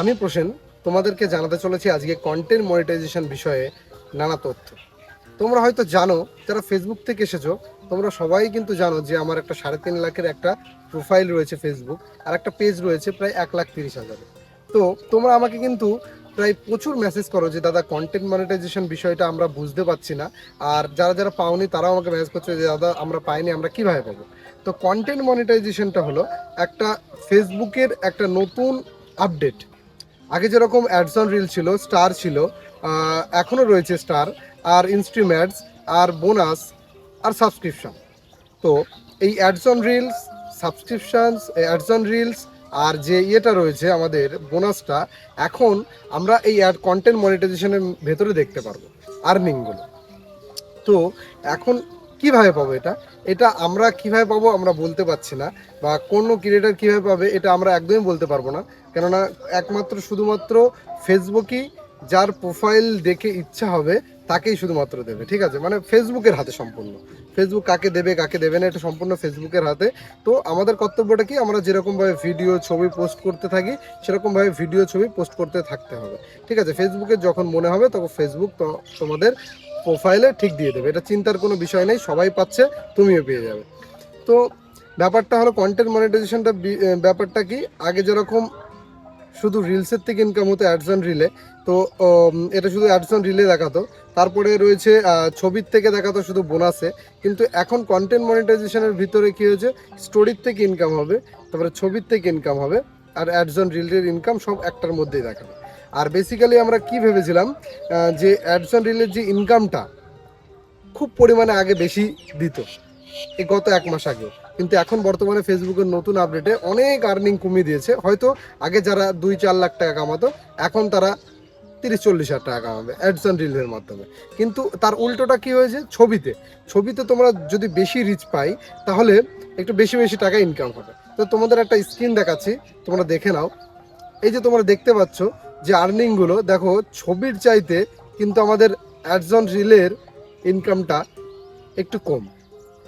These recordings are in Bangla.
আমি প্রসেন, তোমাদেরকে জানাতে চলেছি আজকে কন্টেন্ট মনিটাইজেশন বিষয়ে নানা তথ্য। তোমরা হয়তো জানো, যারা ফেসবুক থেকে এসেছ, তোমরা সবাই কিন্তু জানো যে আমার একটা সাড়ে তিন লাখের একটা প্রোফাইল রয়েছে ফেসবুক আর একটা পেজ রয়েছে প্রায় এক লাখ তিরিশ হাজার। তো তোমরা আমাকে কিন্তু প্রায় প্রচুর মেসেজ করো যে, দাদা কন্টেন্ট মনিটাইজেশন বিষয়টা আমরা বুঝতে পারছি না। আর যারা যারা পাওনি, তারাও আমাকে মেসেজ করছে যে, দাদা, আমরা পাইনি, আমরা কীভাবে পাবো? তো কন্টেন্ট মনিটাইজেশনটা হলো একটা ফেসবুকের একটা নতুন আপডেট আগে যেরকম অ্যাডসন রিল ছিল স্টার ছিল এখনও রয়েছে স্টার আর ইনস্ট্রিমেন্টস আর বোনাস আর সাবস্ক্রিপশন তো এই অ্যাডসন রিলস সাবস্ক্রিপশনস অ্যাডসন রিলস আর যে ইয়েটা রয়েছে আমাদের বোনাসটা এখন আমরা এই অ্যাড কন্টেন্ট মনিটাইজেশনের ভেতরে দেখতে পারব আর্নিংগুলো তো এখন কীভাবে পাবো এটা? এটা আমরা কীভাবে পাবো আমরা বলতে পারছি না, বা কোনো ক্রিয়েটার কীভাবে পাবে এটা আমরা একদমই বলতে পারব না। কেননা একমাত্র শুধুমাত্র ফেসবুকই যার প্রোফাইল দেখে ইচ্ছা হবে, তাকেই শুধুমাত্র দেবে, ঠিক আছে? মানে ফেসবুকের হাতে সম্পূর্ণ। ফেসবুক কাকে দেবে কাকে দেবে না, এটা সম্পূর্ণ ফেসবুকের হাতে। তো আমাদের কর্তব্যটা কি? আমরা যেরকমভাবে ভিডিও ছবি পোস্ট করতে থাকি, সেরকমভাবে ভিডিও ছবি পোস্ট করতে থাকতে হবে, ঠিক আছে? ফেসবুকে যখন মনে হবে, তখন ফেসবুক তো তোমাদের প্রোফাইলে ঠিক দিয়ে দেবে। এটা চিন্তার কোনো বিষয় নেই, সবাই পাচ্ছে, তুমিও পেয়ে যাবে। তো ব্যাপারটা হলো কন্টেন্ট মনিটাইজেশনটা ব্যাপারটা কি? আগে যেরকম শুধু রিলসের থেকে ইনকাম হতো অ্যাডসন রিলে তো এটা শুধু অ্যাডসন রিলে দেখাতো। তারপরে রয়েছে ছবির থেকে দেখাতো শুধু বোনাসে কিন্তু এখন কন্টেন্ট মনিটাইজেশনের ভিতরে কী হয়েছে? স্টোরির থেকে ইনকাম হবে, তারপরে ছবির থেকে ইনকাম হবে, আর অ্যাডসন রিলের ইনকাম সব একটার মধ্যেই দেখাবে আর বেসিক্যালি আমরা কি ভেবেছিলাম যে অ্যাডসন রিলের যে ইনকামটা খুব পরিমাণে আগে বেশি দিত এই গত এক মাস আগে। কিন্তু এখন বর্তমানে ফেসবুকের নতুন আপডেটে অনেক আর্নিং কমিয়ে দিয়েছে। হয়তো আগে যারা দুই চার লাখ টাকা কামাতো, এখন তারা তিরিশ চল্লিশ হাজার টাকা কামাবে অ্যাডসন রিলের মাধ্যমে। কিন্তু তার উল্টোটা কি হয়েছে? ছবিতে। ছবিতে তোমরা যদি বেশি রিচ পাই, তাহলে একটু বেশি বেশি টাকা ইনকাম হবে। তো তোমাদের একটা স্ক্রিন দেখাচ্ছি, তোমরা দেখে নাও। এই যে তোমরা দেখতে পাচ্ছ যে আর্নিংগুলো দেখো, ছবির চাইতে কিন্তু আমাদের অ্যাডজন রিলের ইনকামটা একটু কম।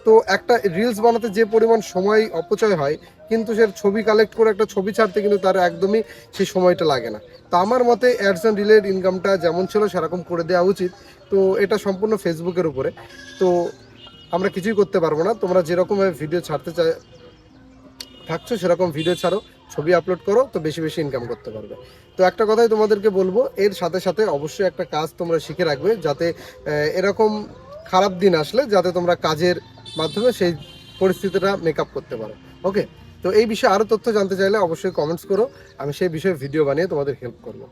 তো একটা রিলস বানাতে যে পরিমাণ সময় অপচয় হয়, কিন্তু সে ছবি কালেক্ট করে একটা ছবি ছাড়তে কিন্তু তার একদমই সেই সময়টা লাগে না। তো আমার মতে অ্যাডস অ্যান্ড রিলের ইনকামটা যেমন ছিল সেরকম করে দেওয়া উচিত। তো এটা সম্পূর্ণ ফেসবুকের উপরে। তো আমরা কিছুই করতে পারব না। তোমরা যেরকমভাবে ভিডিও ছাড়তে চাই থাকছো, সেরকম ভিডিও ছাড়ো, ছবি আপলোড করো, তো বেশি বেশি ইনকাম করতে পারবে। তো একটা কথাই তোমাদেরকে বলব, এর সাথে সাথে অবশ্যই একটা কাজ তোমরা শিখে রাখবে, যাতে এরকম খারাপ দিন আসলে যাতে তোমরা কাজের মাধ্যমে সেই পরিস্থিতিটা মেকআপ করতে পারো। ওকে তো এই বিষয়ে আরও তথ্য জানতে চাইলে অবশ্যই কমেন্টস করো, আমি সেই বিষয়ে ভিডিও বানিয়ে তোমাদের হেল্প করব।